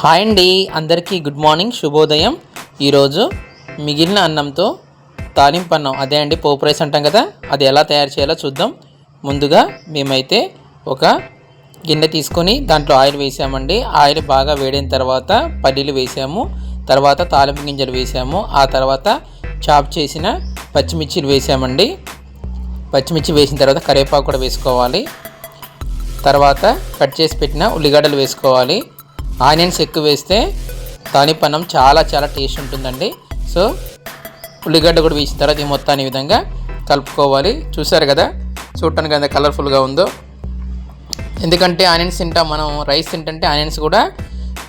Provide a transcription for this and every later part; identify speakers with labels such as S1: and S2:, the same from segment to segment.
S1: Hi అండి అందరికీ good morning శుభోదయం. ఈరోజు మిగిలిన అన్నంతో తాలింపు అన్నం. అదే అండి పోపు రైస్ అంటాం కదా అది ఎలా తయారు చేయాలో చూద్దాం. ముందుగా మేమైతే ఒక గిన్నె తీసుకొని దాంట్లో ఆయిల్ వేసామండి. ఆయిల్ బాగా వేడిన తర్వాత పల్లీలు వేసాము. తర్వాత తాలింపు గింజలు వేసాము. ఆ తర్వాత చాప్ చేసిన పచ్చిమిర్చిలు వేసామండి. పచ్చిమిర్చి వేసిన తర్వాత కరివేపాకు కూడా వేసుకోవాలి. తర్వాత కట్ చేసి పెట్టిన ఉల్లిగడ్డలు వేసుకోవాలి. ఆనియన్స్ ఎక్కువ వేస్తే తానిపన్నం చాలా చాలా టేస్ట్ ఉంటుందండి. సో ఉల్లిగడ్డ కూడా వేసిన తర్వాత ఈ మొత్తాన్ని ఈ విధంగా కలుపుకోవాలి. చూసారు కదా? చూడటానికి ఎంత కలర్ఫుల్గా ఉందో. ఎందుకంటే ఆనియన్స్ తింటాం మనం రైస్ తింటుంటే ఆనియన్స్ కూడా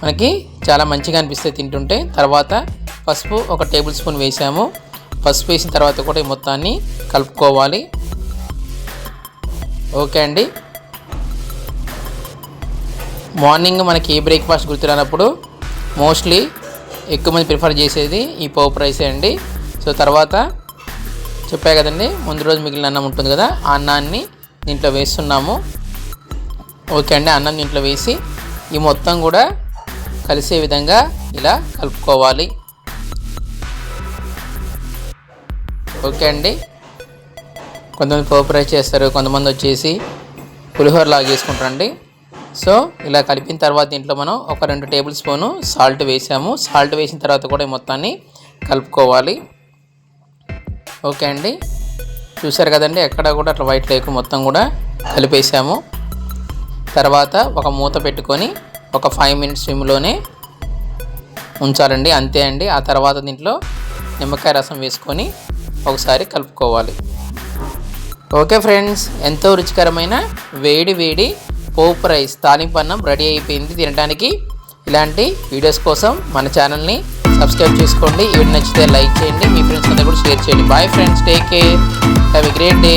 S1: మనకి చాలా మంచిగా అనిపిస్తాయి తింటుంటే. తర్వాత పసుపు ఒక టేబుల్ స్పూన్ వేసాము. పసుపు వేసిన తర్వాత కూడా ఈ మొత్తాన్ని కలుపుకోవాలి. ఓకే అండి. మార్నింగ్ మనకి ఏ బ్రేక్ఫాస్ట్ గుర్తురానప్పుడు మోస్ట్లీ ఎక్కువ మంది ప్రిఫర్ చేసేది ఈ పోపు రైసే అండి. సో తర్వాత చెప్పా కదండి ముందు రోజు మిగిలిన అన్నం ఉంటుంది కదా ఆ అన్నాన్ని దీంట్లో వేస్తున్నాము. ఓకే అండి అన్నం దీంట్లో వేసి ఈ మొత్తం కూడా కలిసే విధంగా ఇలా కలుపుకోవాలి. ఓకే అండి. కొంతమంది పోపు రైస్ చేస్తారు కొంతమంది వచ్చేసి పులిహోర లాగా చేసుకుంటారండి. సో ఇలా కలిపిన తర్వాత దీంట్లో మనం ఒక రెండు టేబుల్ స్పూను సాల్ట్ వేసాము. సాల్ట్ వేసిన తర్వాత కూడా మొత్తాన్ని కలుపుకోవాలి. ఓకే అండి. చూసారు కదండి ఎక్కడ కూడా అట్లా వైట్ లేకు మొత్తం కూడా కలిపేసాము. తర్వాత ఒక మూత పెట్టుకొని ఒక ఫైవ్ మినిట్స్ స్విమ్లోనే ఉంచాలండి. అంతే అండి. ఆ తర్వాత దీంట్లో నిమ్మకాయ రసం వేసుకొని ఒకసారి కలుపుకోవాలి. ఓకే ఫ్రెండ్స్ ఎంతో రుచికరమైన వేడి వేడి పోపు రైస్ తాలింపు అన్నం రెడీ అయిపోయింది. తినడానికి ఇలాంటి వీడియోస్ కోసం మన ఛానల్ని సబ్స్క్రైబ్ చేసుకోండి. ఇవి నచ్చితే లైక్ చేయండి. మీ ఫ్రెండ్స్ అందరూ కూడా షేర్ చేయండి. Bye friends take care have a great day